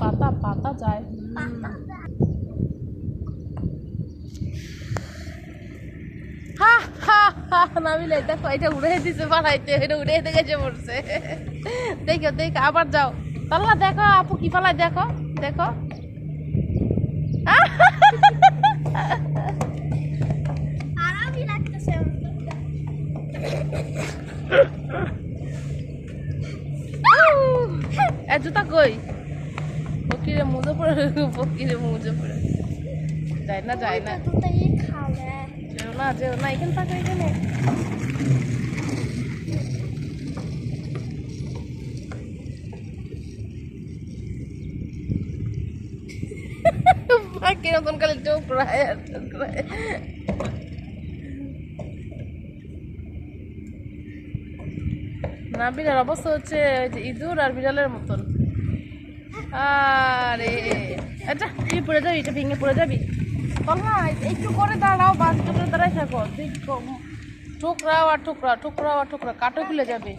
পাতা পাতা যায়। নাবিলে, দেখো, এটা উড়ে দিছে পালাইতে, এটা উড়ে দিতে গেছে পড়ছে দেখো দেখো, আবার যাও। তাহলে দেখো, আপু, কি পালাই দেখো দেখো। আরামই লাগতেছে জুতা কই? ফকিরে মুজে পড়ে ফকিরে মুজে পড়ে যায় না যায় না। যেও না যেও না এখানে থাকো এখানে কীরকম কালে টোকরায় আর বিড়াল অবস্থা হচ্ছে ইঁদুর আর বিড়ালের মতন। আরে আচ্ছা তুই পড়ে যাবি, এটা ভেঙে পড়ে যাবি। বল না, একটু করে দাঁড়াও বাস দাঁড়াই থাকো। তুই আর ঠোকরা ঠোকরাও আর ঠোকরা কাটো খুলে যাবে।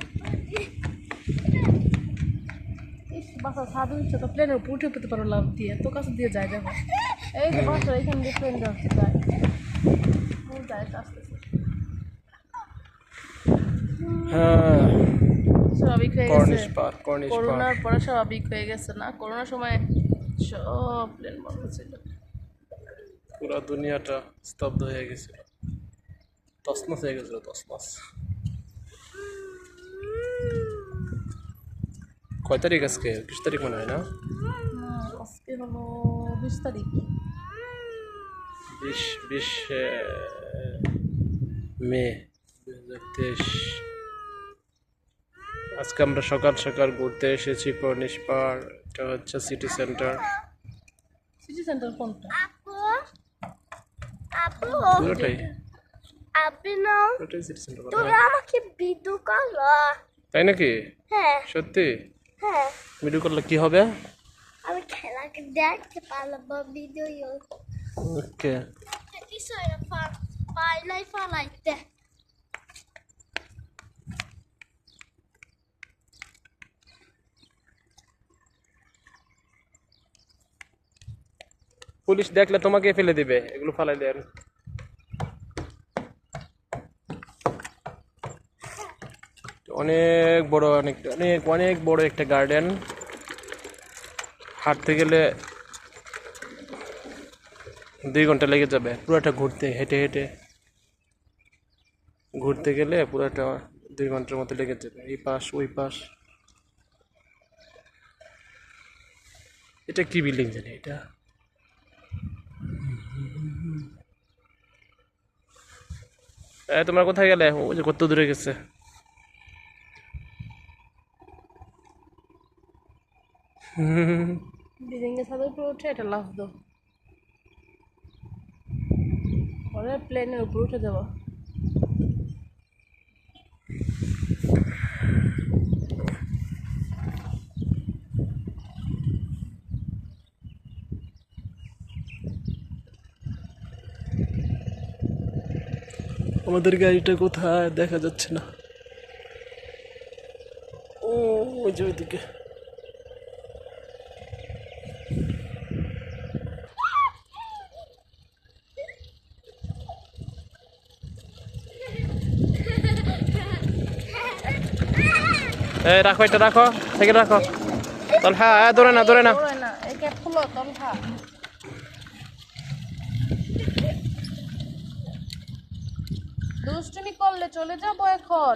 বাসা তো প্লেনের উপর উঠে দিয়ে। তো কাছে দিয়ে যায় এই এখানে দিয়ে প্লেন হ্যাঁ। স্বাভাবিক হয়ে গেছে। করোনার পরে স্বাভাবিক হয়ে গেছে না? করোনার সময় সব প্লেন বন্ধ ছিল। পুরো দুনিয়াটা স্তব্ধ হয়ে গেছিল। তসনস হয়ে গেছিল তসনস কয় তারিখ আজকে? বিশ তারিখ মনে হয় না? আজকে হলো বিশ তারিখ। বিশ বিশ মে দু হাজার তেইশ। আজকে আমরা সকাল সকাল ঘুরতে এসেছি কর্নিশ পার্ক এটা হচ্ছে সিটি সেন্টার সিটি সেন্টার কোনটা? আপু আপু। পুরোটাই পুরোটাই সিটি সেন্টার তুমি আমাকে বিদু করো তাই নাকি? হ্যাঁ। সত্যি? হ্যাঁ। ভিডিও করলে কি হবে? আমি খেলাকে দেখতে পারলাম ভিডিও। ওকে। কিছু পাইলাই পালাইতে পুলিশ দেখলে তোমাকে ফেলে দিবে, এগুলো ফালাই দেন অনেক বড় অনেক অনেক অনেক বড় একটা গার্ডেন হাঁটতে গেলে দুই ঘণ্টা লেগে যাবে, পুরোটা ঘুরতে, হেঁটে হেঁটে। ঘুরতে গেলে পুরোটা দুই ঘণ্টার মতো লেগে যাবে, এই পাশ, ওই পাশ। এটা কি বিল্ডিং জানি এটা? তোমরা কোথায় গেলে? ওই যে কত দূরে গেছে। উপরে উঠে, এটা প্লেনের উপর উঠে যাব। আমাদের গাড়িটা কোথায় দেখা যাচ্ছে না। ও ওই যে ওইদিকে। এই রাখো এটা রাখো সাইকেল রাখো। তাহলে হ্যাঁ হ্যাঁ ধরে না। ধরে না দৌড়ায় না এই ক্যাপ খুলো তলহা দুষ্টুমি করলে চলে যাব এখন।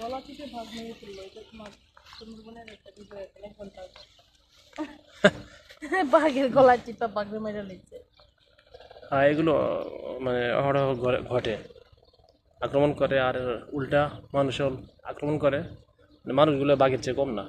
গলা থেকে ভাগ ফেলল এটা তোমার সুন্দরবনের একটা বিষয় এক ঘণ্টা বাঘের গলা চিপা বাঘের মেরে নিচ্ছে। হ্যাঁ এগুলো মানে অহরহ ঘটে। আক্রমণ করে আর উল্টা মানুষ আক্রমণ করে। মানে মানুষগুলো বাঘের চেয়ে কম না।